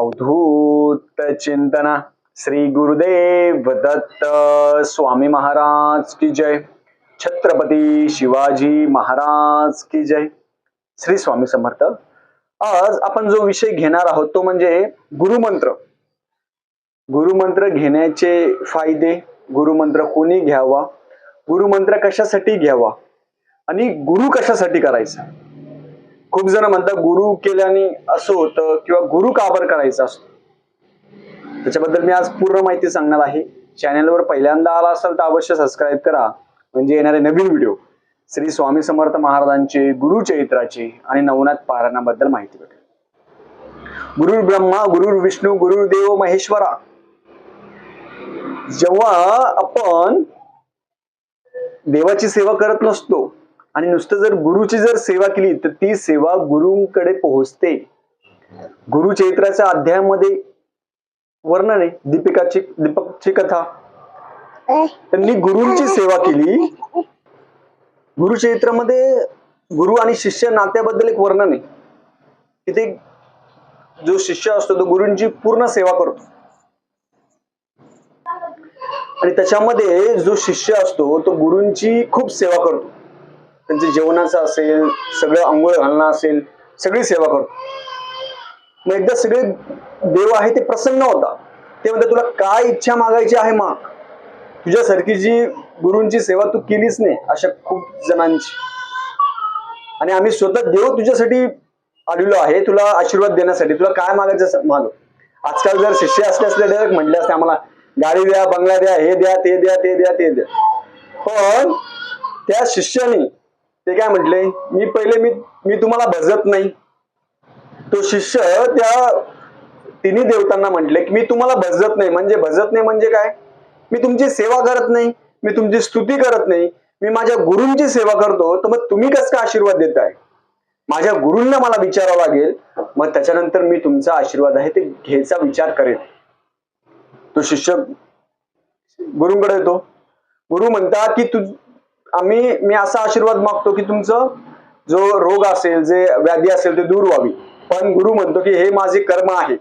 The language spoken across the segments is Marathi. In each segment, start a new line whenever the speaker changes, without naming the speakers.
अवधूत चिंतना. श्री गुरुदेव दत्त स्वामी महाराज की जय. छत्रपती शिवाजी महाराज की जय. श्री स्वामी समर्थ. आज आपण जो विषय घेणार आहोत तो म्हणजे गुरुमंत्र. गुरुमंत्र घेण्याचे फायदे गुरुमंत्र कोणी घ्यावा? गुरुमंत्र कशासाठी घ्यावा? आणि गुरु कशासाठी करायचा? खूप जण म्हणतात गुरु केल्याने असं होतं किंवा गुरु का बरं करायचा असतो? त्याच्याबद्दल मी आज पूर्ण माहिती सांगणार आहे. चॅनेलवर पहिल्यांदा आला असाल तर अवश्य सबस्क्राईब करा. म्हणजे येणारे नवीन व्हिडिओ श्री स्वामी समर्थ महाराजांचे गुरु चरित्राचे आणि नवनाथ पारायणाबद्दल माहिती भेटेल. गुरु ब्रह्मा गुरु विष्णू गुरुदेव महेश्वरा. जेव्हा आपण देवाची सेवा करत नसतो आणि नुसतं जर गुरुची जर सेवा केली तर ती सेवा गुरुंकडे पोहोचते. गुरुचरित्राच्या अध्यायामध्ये वर्णन आहे दीपिकाची दीपकची कथा. त्यांनी गुरुंची सेवा केली. गुरुचरित्रामध्ये गुरु आणि शिष्य नात्याबद्दल एक वर्णन आहे. तिथे जो शिष्य असतो तो गुरुंची पूर्ण सेवा करतो. आणि त्याच्यामध्ये जो शिष्य असतो तो गुरुंची खूप सेवा करतो. त्यांचे जेवणाचं असेल सगळं आंघोळ घालणं असेल सगळी सेवा करतो मग एकदा सगळे देव आहे ते प्रसन्न होता. ते म्हणतात तुला काय इच्छा मागायची आहे माग? तुझ्यासारखी जी गुरूंची सेवा तू केलीच नाही अशा खूप जणांची. आणि आम्ही स्वतः देव तुझ्यासाठी आलेलो आहे तुला आशीर्वाद देण्यासाठी. तुला काय मागायचं मागव माग. आजकाल जर शिष्य असले असले डायरेक्ट म्हटले असते आम्हाला गाडी द्या बंगला द्या हे द्या ते द्या ते द्या ते द्या. पण त्या शिष्याने ते काय म्हटले? मी पहिले मी मी तुम्हाला भजत नाही. तो शिष्य त्या तिन्ही देवतांना म्हटले की मी तुम्हाला भजत नाही. म्हणजे भजत नाही म्हणजे काय? मी तुमची सेवा करत नाही. मी तुमची स्तुती करत नाही. मी माझ्या गुरूंची सेवा करतो. तर मग तुम्ही कसं का आशीर्वाद देताय? माझ्या गुरूंना मला विचारावं लागेल. मग त्याच्यानंतर मी तुमचा आशीर्वाद आहे ते घ्यायचा विचार करेन. तो शिष्य गुरुंकडे येतो. गुरु म्हणतात की तू आम्ही मी असा आशीर्वाद मागतो की तुमचं जो रोग असेल जे व्याधी असेल ते दूर व्हावी. पण गुरु म्हणतो की हे माझे कर्म आहे.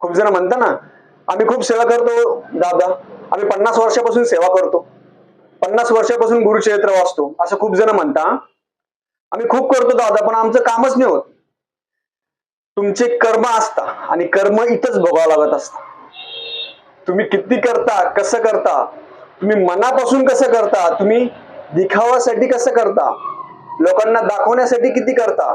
खूप जण म्हणता ना आम्ही खूप सेवा करतो दादा. आम्ही पन्नास वर्षापासून सेवा करतो. पन्नास वर्षापासून गुरुचरित्र वाचतो. असं खूप जण म्हणता. आम्ही खूप करतो दादा पण आमचं कामच नाही होत. तुमचे कर्म असता आणि कर्म इथंच भोगावं लागत असतं. तुम्ही किती करता कसं करता? तुम्ही मनापासून कसं करता? तुम्ही दिखावासाठी कसं करता? लोकांना दाखवण्यासाठी किती करता?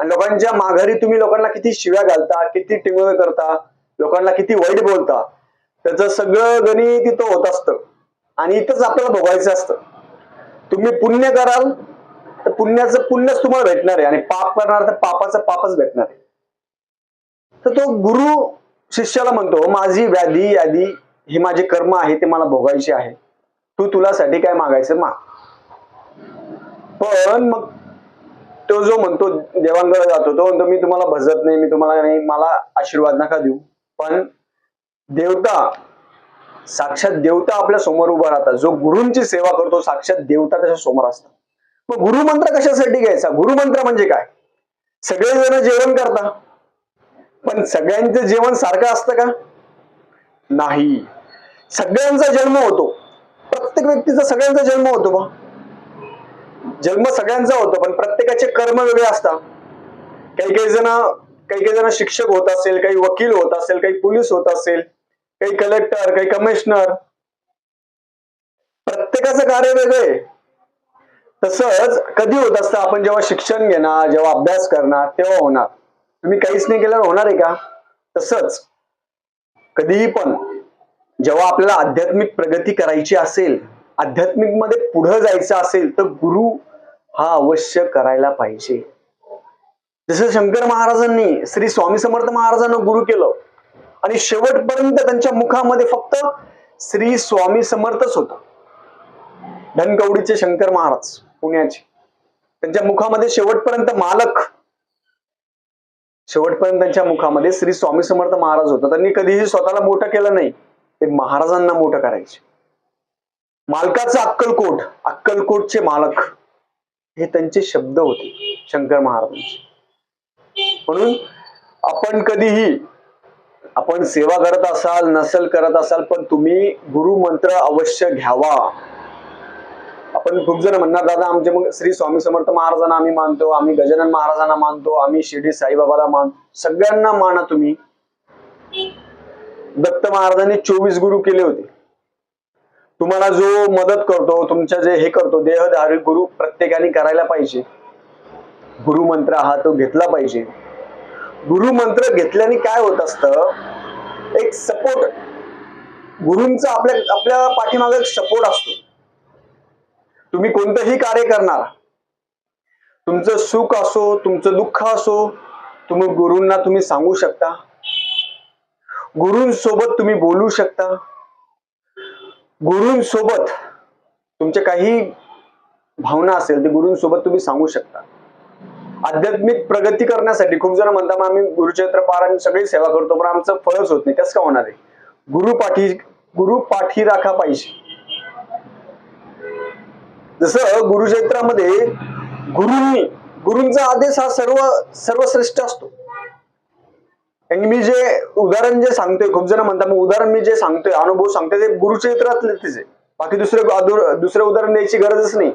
आणि लोकांच्या माघारी तुम्ही लोकांना किती शिव्या घालता किती टिंगळ करता लोकांना किती वाईट बोलता त्याचं सगळं गणित तिथं होत असतं. आणि इथंच आपल्याला भोगायचं असतं. तुम्ही पुण्य कराल तर पुण्याचं पुण्यच तुम्हाला भेटणार आहे. आणि पाप करणार तर पापाचं पापच भेटणार आहे. तर तो गुरु शिष्याला म्हणतो माझी व्याधी यादी ही माझे कर्म आहे ते मला भोगायचे आहे. तू तुलासाठी काय मागायचं? माग पण मग तो जो म्हणतो देवांकडे जातो तो म्हणतो मी तुम्हाला भजत नाही मी तुम्हाला नाही मला आशीर्वाद नका देऊ. पण देवता साक्षात देवता आपल्यासमोर उभा राहतात. जो गुरुंची सेवा करतो साक्षात देवता त्याच्यासमोर असतात. मग गुरुमंत्र कशासाठी घ्यायचा? गुरुमंत्र म्हणजे काय? सगळेजण जेवण करता. पण सगळ्यांचं जेवण सारखं असतं का? नाही. सगळ्यांचा जन्म होतो. प्रत्येक व्यक्तीचा सगळ्यांचा जन्म होतो बा. जन्म सगळ्यांचा होतो पण प्रत्येकाचे कर्म वेगळे असतात. काही काही जण काही काही जण शिक्षक होत असेल काही वकील होत असेल काही पोलीस होत असेल काही कलेक्टर काही कमिशनर प्रत्येकाचं कार्य वेगळं आहे. तसंच कधी होत असतं आपण जेव्हा शिक्षण घेणार जेव्हा अभ्यास करणार तेव्हा होणार. तुम्ही काहीच नाही केल्यावर होणार आहे का? तसंच. कधीही पण. जेव्हा आपल्याला आध्यात्मिक प्रगती करायची असेल आध्यात्मिकमध्ये पुढे जायचं असेल तर गुरु हा अवश्य करायला पाहिजे. जसं शंकर महाराजांनी श्री स्वामी समर्थ महाराजांना गुरु केलं आणि शेवटपर्यंत त्यांच्या मुखामध्ये फक्त श्री स्वामी समर्थच होत. धनकवडीचे शंकर महाराज पुण्याचे. त्यांच्या मुखामध्ये शेवटपर्यंत मालक. शेवटपर्यंत त्यांच्या मुखामध्ये श्री स्वामी समर्थ महाराज होता. त्यांनी कधीही स्वतःला मोठं केलं नाही. ते महाराजांना मोठं करायचे. मालकाचं अक्कलकोट अक्कलकोटचे मालक हे त्यांचे शब्द होते शंकर महाराजांचे. म्हणून आपण कधीही आपण सेवा करत असाल नसल करत असाल पण तुम्ही गुरु मंत्र अवश्य घ्यावा. आपण खूप जण म्हणणार दादा आमचे मग श्री स्वामी समर्थ महाराजांना आम्ही मानतो आम्ही गजानन महाराजांना मानतो आम्ही शिर्डी साईबाबाला मानतो. सगळ्यांना माना तुम्ही. दत्त महाराजांनी चोवीस गुरु केले होते. तुम्हाला जो मदत करतो तुमच्या जे हे करतो देहधारी गुरु प्रत्येकाने करायला पाहिजे. गुरु मंत्र हा तो घेतला पाहिजे. गुरु मंत्र घेतल्याने काय होत असतं? एक सपोर्ट गुरुंचा आपल्या आपल्या पाठीमागे एक सपोर्ट असतो. तुम्ही कोणतंही कार्य करणार तुमचं सुख असो तुमचं दुःख असो तुम्ही गुरूंना तुम्ही सांगू शकता. गुरूंसोबत तुम्ही बोलू शकता. गुरूंसोबत तुमच्या काही भावना असेल ते गुरूंसोबत तुम्ही सांगू शकता. आध्यात्मिक प्रगती करण्यासाठी खूप जण म्हणतात "मग आम्ही गुरुचरित्र पारायण सगळी सेवा करतो पण आमचं फळच होत नाही. कसं का होणार आहे? गुरु पाठी गुरु पाठी राखा पाहिजे. जसं गुरुचरित्रामध्ये गुरुंनी गुरुंचा आदेश हा सर्व सर्वश्रेष्ठ असतो. आणि मी जे उदाहरण जे सांगतोय खूप जण म्हणतात मग उदाहरण मी जे सांगतोय अनुभव सांगतोय ते गुरुचरित्रातले तिचे बाकी दुसरे दुसरे उदाहरण द्यायची गरजच नाही.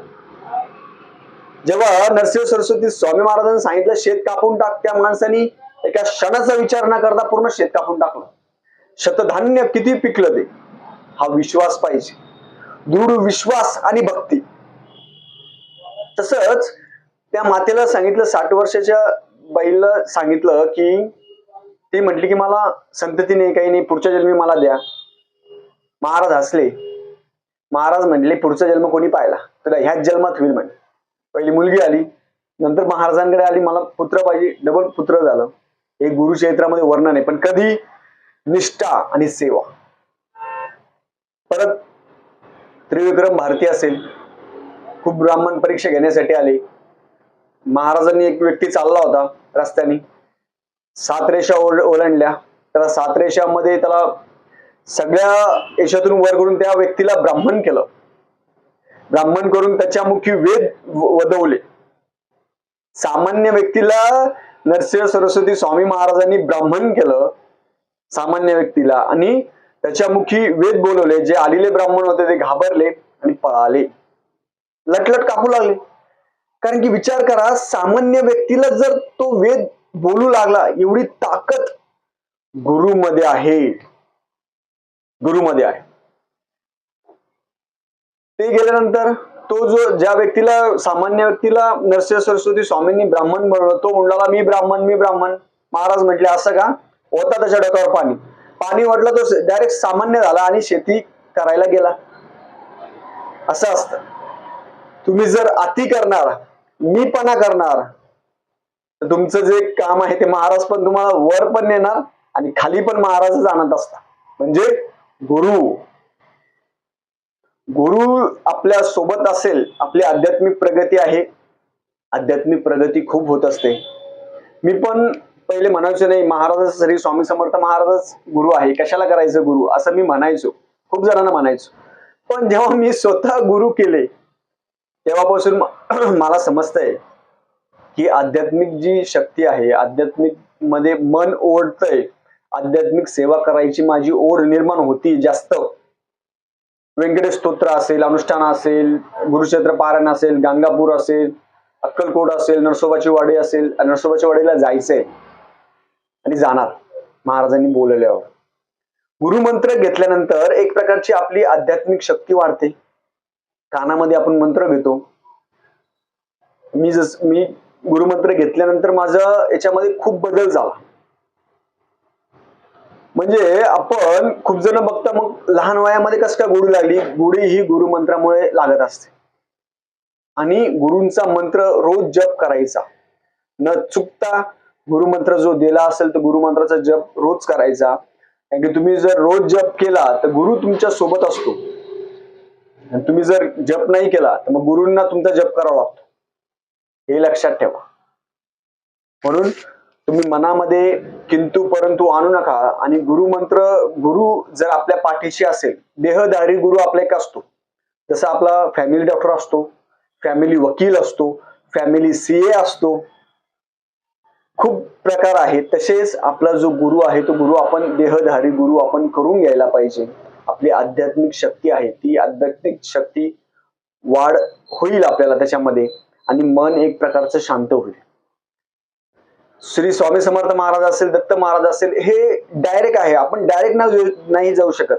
जेव्हा नरसिंह सरस्वती स्वामी महाराजांनी सांगितलं शेत कापून टाक त्या माणसानी एका क्षणाचा विचार न करता पूर्ण शेत कापून टाकलं. शतधान्य किती पिकलं ते? हा विश्वास पाहिजे. दृढ विश्वास आणि भक्ती. तसच त्या मातेला सांगितलं साठ वर्षाच्या बाईला सांगितलं की ती म्हटली की मला संतती नाही काही नाही पुढच्या जन्मी मला द्या. महाराज हसले. महाराज म्हणले पुढचा जन्म कोणी पाहिला? तर ह्याच जन्मात होईल म्हणे. पहिली मुलगी आली नंतर महाराजांकडे आली मला पुत्र पाहिजे डबल पुत्र झालं. हे गुरुचरित्रामध्ये वर्णन आहे पण कधी? निष्ठा आणि सेवा. परत त्रिविक्रम भारती असेल खूप ब्राह्मण परीक्षा घेण्यासाठी आले. महाराजांनी एक व्यक्ती चालला होता रस्त्याने. सात रेषा ओल- ओलांडल्या. त्याला सात रेषामध्ये त्याला सगळ्या याच्यातून वर करून त्या व्यक्तीला ब्राह्मण केलं. ब्राह्मण करून त्याच्या मुखी वेद वदवले. सामान्य व्यक्तीला नरसिंह सरस्वती स्वामी महाराजांनी ब्राह्मण केलं सामान्य व्यक्तीला. आणि त्याच्या मुखी वेद बोलवले जे आलेले ब्राह्मण होते ते घाबरले आणि पळाले. लटलट कापू लागले. कारण की विचार करा सामान्य व्यक्तीला जर तो वेद बोलू लागला एवढी ताकद गुरुमध्ये आहे. गुरुमध्ये आहे. ते गेल्यानंतर तो जो ज्या व्यक्तीला सामान्य व्यक्तीला नरसिंह सरस्वती स्वामींनी ब्राह्मण बनवलं तो म्हणला मी ब्राह्मण मी ब्राह्मण. महाराज म्हटले असं का? होता त्याच्या डोक्यावर पाणी. पाणी म्हटलं तो डायरेक्ट सामान्य झाला आणि शेती करायला गेला. असं असतं. तुम्ही जर अति करणार मीपणा करणार तुमचं जे काम आहे ते महाराज पण तुम्हाला वर पण नेणार आणि खाली पण महाराजच आणत असतात. म्हणजे गुरु. गुरु आपल्यासोबत असेल आपली आध्यात्मिक प्रगती आहे. आध्यात्मिक प्रगती खूप होत असते. मी पण पहिले म्हणायचो नाही महाराज श्री स्वामी समर्थ महाराजच गुरु आहे. कशाला करायचं गुरु? असं मी म्हणायचो. खूप जणांना म्हणायचो. पण जेव्हा मी स्वतः गुरु केले तेव्हापासून मला समजतंय की आध्यात्मिक जी शक्ती आहे आध्यात्मिकमध्ये मन ओढतंय आध्यात्मिक सेवा करायची माझी ओढ निर्माण होती जास्त. व्यंकटेश स्तोत्र असेल अनुष्ठान असेल गुरुक्षेत्र पारायण असेल गाणगापूर असेल अक्कलकोट असेल नरसोबाची वाडी असेल नरसोबाच्या वाडीला जायचंय. आणि जाणार महाराजांनी बोलल्यावर. गुरुमंत्र घेतल्यानंतर एक प्रकारची आपली आध्यात्मिक शक्ती वाढते. कानामध्ये आपण मंत्र घेतो. मी जस मी गुरुमंत्र घेतल्यानंतर माझा याच्यामध्ये खूप बदल झाला. म्हणजे आपण खूप जण बघता मग लहान वयामध्ये कसं काय गुढी लागली? गुढी ही गुरुमंत्रामुळे लागत असते. आणि गुरूंचा मंत्र रोज जप करायचा. न चुकता गुरुमंत्र जो दिला असेल तर गुरुमंत्राचा जप रोज करायचा. कारण की तुम्ही जर रोज जप केला तर गुरु तुमच्यासोबत असतो. आणि तुम्ही जर जप नाही केला तर मग गुरूंना तुमचा जप करावा लागतो. हे लक्षात ठेवा. म्हणून तुम्ही मनामध्ये किंतु परंतु आणू नका आणि गुरु मंत्र गुरु जर आपल्या पाठीशी असेल देहधारी गुरु आपला एक असतो. जसं आपला फॅमिली डॉक्टर असतो फॅमिली वकील असतो फॅमिली सी ए असतो. खूप प्रकार आहेत. तसेच आपला जो गुरु आहे तो गुरु आपण देहधारी गुरु आपण करून घ्यायला पाहिजे. आपली आध्यात्मिक शक्ती आहे ती आध्यात्मिक शक्ती वाढ होईल आपल्याला त्याच्यामध्ये. आणि मन एक प्रकारचं शांत होईल. श्री स्वामी समर्थ महाराज असेल दत्त महाराज असेल हे डायरेक्ट आहे. आपण डायरेक्ट नाही जाऊ शकत.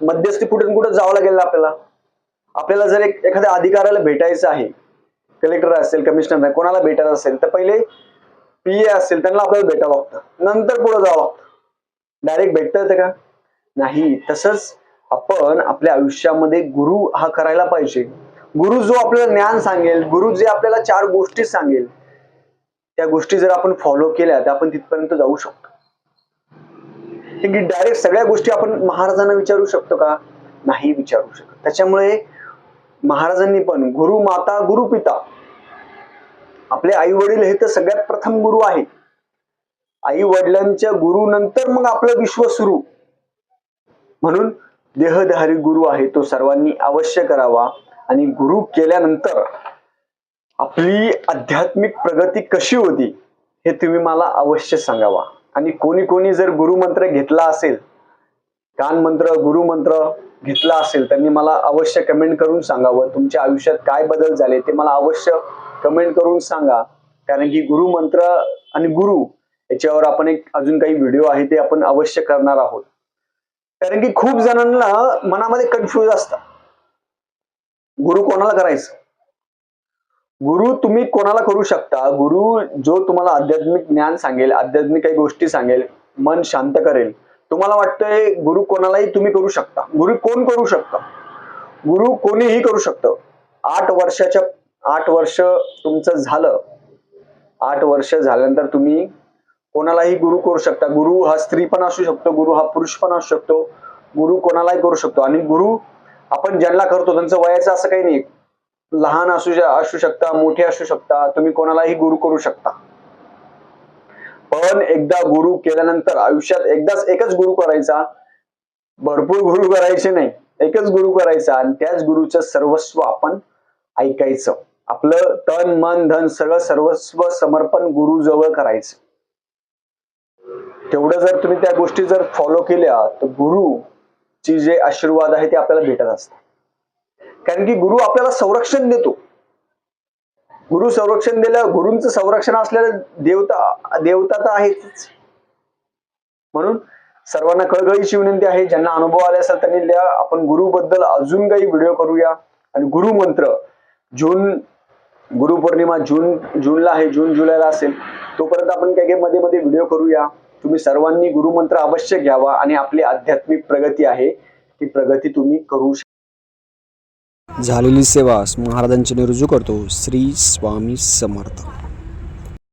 मध्यस्थी कुठून कुठं जावं लागेल आपल्याला? आपल्याला जर एक एखाद्या अधिकाऱ्याला भेटायचं आहे कलेक्टर असेल कमिशनर कोणाला भेटायचं असेल तर पहिले पी ए असेल त्यांना आपल्याला भेटावं लागतं. नंतर पुढे जावं लागतं. डायरेक्ट भेटता येतं का? नाही. तसंच आपण आपल्या आयुष्यामध्ये गुरु हा करायला पाहिजे. गुरु जो आपल्याला ज्ञान सांगेल गुरु जे आपल्याला चार गोष्टी सांगेल त्या गोष्टी जर आपण फॉलो केल्या तर आपण तिथपर्यंत जाऊ शकतो. डायरेक्ट सगळ्या गोष्टी आपण महाराजांना विचारू शकतो का? नाही विचारू शकत. त्याच्यामुळे महाराजांनी पण गुरु माता गुरु पिता आपले आई वडील हे तर सगळ्यात प्रथम गुरु आहे आई वडिलांच्या गुरु नंतर मग आपलं विश्व सुरू. म्हणून देहधारी गुरु आहे तो सर्वांनी अवश्य करावा. आणि गुरु केल्यानंतर आपली आध्यात्मिक प्रगती कशी होती हे तुम्ही मला अवश्य सांगावा. आणि कोणी कोणी जर गुरुमंत्र घेतला असेल कान मंत्र गुरुमंत्र घेतला असेल त्यांनी मला अवश्य कमेंट करून सांगावं. तुमच्या आयुष्यात काय बदल झाले ते मला अवश्य कमेंट करून सांगा. कारण की गुरुमंत्र आणि गुरु याच्यावर आपण एक अजून काही व्हिडिओ आहे ते आपण अवश्य करणार आहोत. कारण की खूप जणांना मनामध्ये कन्फ्युज असतात गुरु कोणाला करायचं? गुरु तुम्ही कोणाला करू शकता? गुरु जो तुम्हाला आध्यात्मिक ज्ञान सांगेल आध्यात्मिक काही गोष्टी सांगेल मन शांत करेल तुम्हाला वाटतंय गुरु कोणालाही तुम्ही करू शकता. गुरु कोण करू शकता? गुरु कोणीही करू शकतं. आठ वर्षाच्या आठ वर्ष तुमचं झालं. आठ वर्ष झाल्यानंतर तुम्ही कोणालाही गुरु करू शकता. गुरु हा स्त्री पण असू शकतो गुरु हा पुरुष पण असू शकतो. गुरु कोणालाही करू शकतो. आणि गुरु आपण ज्यांना करतो त्यांचं वयाचं असं काही नाही. लहान असू असू शकता मोठे असू शकता तुम्ही कोणालाही गुरु करू शकता. पण एकदा गुरु केल्यानंतर आयुष्यात एकदाच एकच गुरु करायचा भरपूर गुरु करायचे नाही. एकच गुरु करायचा आणि त्याच गुरुचं सर्वस्व आपण ऐकायचं. आपलं तन मन धन सगळं सर्वस्व समर्पण गुरु जवळ करायचं. तेवढं जर तुम्ही त्या गोष्टी जर फॉलो केल्या तर गुरु ची जे आशीर्वाद आहे ते आपल्याला भेटत असतात. कारण की गुरु आपल्याला संरक्षण देतो. गुरु संरक्षण दिलं गुरूंचं संरक्षण असलेलं देवता देवता तर आहेच म्हणून सर्वांना कळकळीची विनंती आहे ज्यांना अनुभव आले असेल त्यांनी लिहा आपण गुरु बद्दल अजून काही व्हिडिओ करूया. आणि गुरु मंत्र जून गुरुपौर्णिमा जून जूनला आहे जून जुलैला असेल तोपर्यंत आपण काही काही मध्ये मध्ये व्हिडिओ करूया. तुम्ही सर्वांनी गुरुमंत्र अवश्य घ्यावा आणि आपली आध्यात्मिक प्रगती आहे ती प्रगती तुम्ही करू शकता
झालेली सेवा महाराजांची रुजू करतो. श्री स्वामी समर्थ.